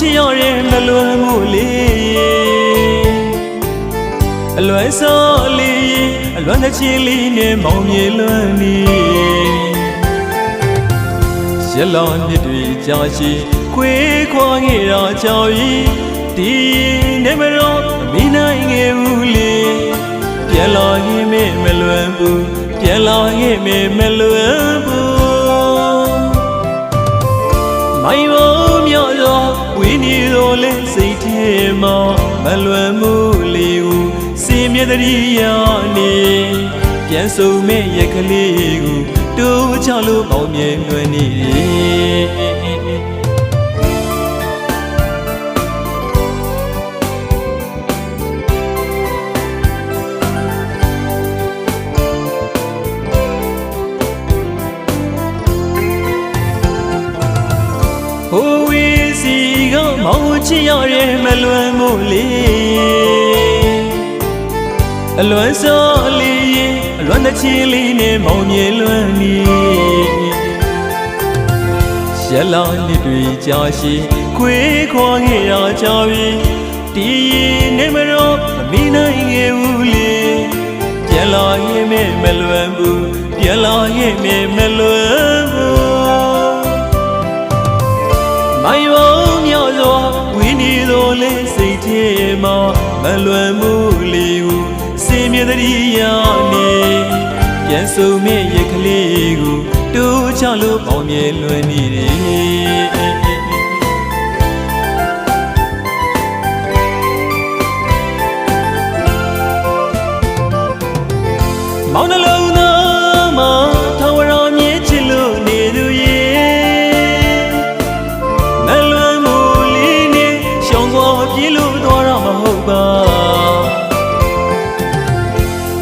စီကမောင်ချရတဲ့မလွန်မှုလေးအလွယ်စောလေးအလွမ်းတစ်ချင်းလေးနဲ့မောင်မြေလွမ်းနေရလောင်နှစ်တွေကြာရှိခွေးခွာခဲ့တာကြောက်ဤဒီနေမရောမီနိုင်ငယ်ဘူးလေပြန်လာရင်မလွယ်ဘူးပြန်လာရင်မလွယ်ဘူးမိုင်မောမြော့သောဝင်းနေတော် လဲစိတ်ထဲမှာမလွယ်မှုလေးကိုစေမြဲတည်းရနေပြန်ဆုံမဲ့ရက်ကလေးကိုတိုးချလို့ပေါင်းမြဲလွယ်နေတယ် မောင်ချရရဲ့မလွယ်မှုလေးအလွမ်းစောလေးအလွမ်းတစ်ချင်းလေးနဲ့မောင်မြေလွမ်းနေရလာနှစ်တွေကြာရှိခွေးခွာခဲ့တာကြာပြီဒီရင်နေမတော့မီနိုင်ခဲ့ဘူးလေပြန်လာရင်မလွယ်ဘူးပြန်လာရင်မလွယ် မလွယ်မှုလေးကိုစေမြဲတည်းရနေပြန်ဆုံမဲ့ရက်ကလေးကိုတိုးချလို့ပေါင်းမြဲလွယ်နေတယ်မောင်နှလုံး တော့မဟုတ်ပါ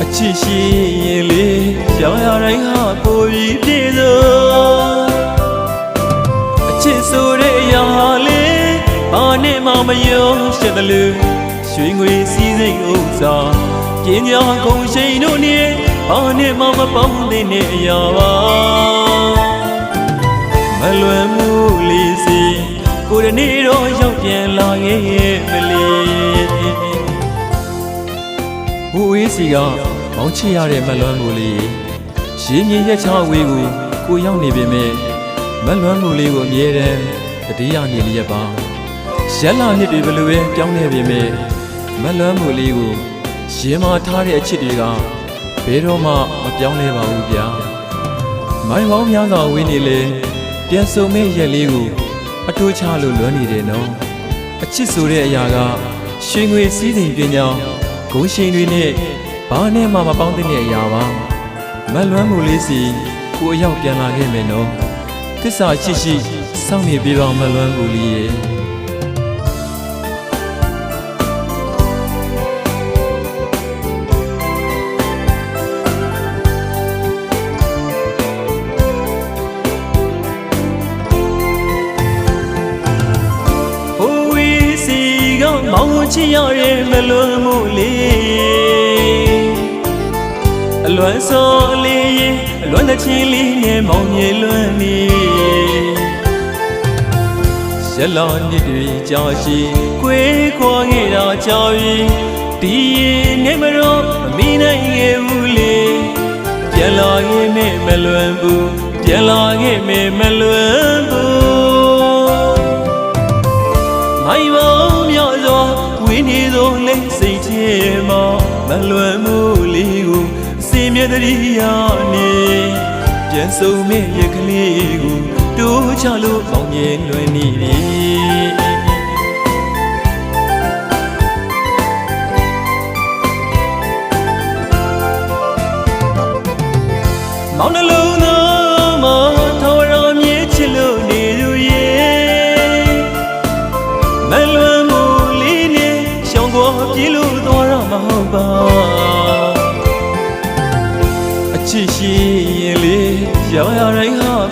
အချစ်ရှိရင်လေရောင်ရတိုင်းဟာပိုပြီးပြည့်စုံအချစ်ဆိုတဲ့အရာဟာလေဘာနဲ့မှမယုံရှက်တယ်လို့ရွှေငွေစည်းစိမ်ဥစ္စာပညာကုန်ရှိန်တို့နဲ့ဘာနဲ့မှမပေါင်းတဲ့အရာပါမလွယ်မှုလေးစီကိုရနေတော့ရောက်ပြန်လာခဲ့ရဲ့မလေး ဟိုအေးစီကမောင်းချရတဲ့မလွယ်မှုလေးရင်းမြစ်ရက်ချအဝေးကိုကိုရောက်နေပေမဲ့မလွယ်မှုလေးကိုအမြဲတမ်းတတိယနေလျက်ပါရက်လာနှစ်တွေဘယ်လိုပဲပြောင်းနေပေမဲ့မလွယ်မှုလေးကိုရင်မာထားတဲ့အချစ်တွေကဘယ်တော့မှမပြောင်းလဲပါဘူးဗျာမိုင်ပေါင်းများစွာဝင်းနေလေပြန်စုံမဲ့ရက်လေးကိုအထိုးချလို့လွမ်းနေတယ်နော်အချစ်ဆိုတဲ့အရာကရွှေငွေစည်းစိမ်ပြင်းကြောင်း ဂုံရှင်တွေနဲ့ဘာနဲ့မှမပေါင်းတဲ့အရာပါမလွမ်းမှုလေးစီကိုအရောက်ပြန်လာခဲ့မယ်နော်သစ္စာရှိရှိစောင့်နေပေးပါမလွမ်းမှုလေးရဲ့ မောင်ချရရဲ့မလွန်မှုလေးအလွမ်းစောလေးအလွမ်းတစ်ချင်းလေးနဲ့မောင်မြေလွမ်းနေရလောင်နှစ်တွေကြာရှိခွေးခွာခဲ့တာကြာပြီဒီရင်နေမတော့မီနိုင်ခဲ့ဘူးလေပြန်လာခဲ့မေမလွန်ဘူးပြန်လာခဲ့မေမလွန် စေမြဲတည်းရနေပြန်စုံမဲ့ရကလေးကိုတိုးချလို့ပေါင်းမြဲလွယ်နေတယ်မောင်နှလုံး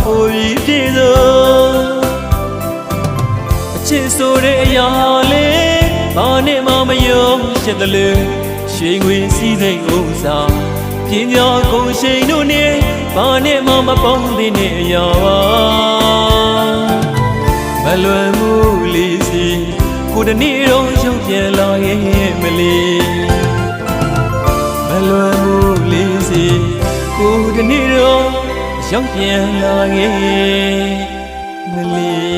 ပိုပြီးပြည့်စုံအချစ်ဆိုတဲ့အရာလေဘာနဲ့မှမယုံရှက်တယ်လေရွှေငွေစည်းစိမ်ဥစ္စာပညာကုန်ရှိန်တို့နဲ့ဘာနဲ့မှမပေါင်းသေးတဲ့အရာပါမမလွယ်မှုလေးစီကိုတနေ့တော့ရုပ်ပြန်လာရဲ့မလီမလွယ်မှုလေးစီကိုတနေ့တော့ ရောက်ပြန်လာရဲ့မလီ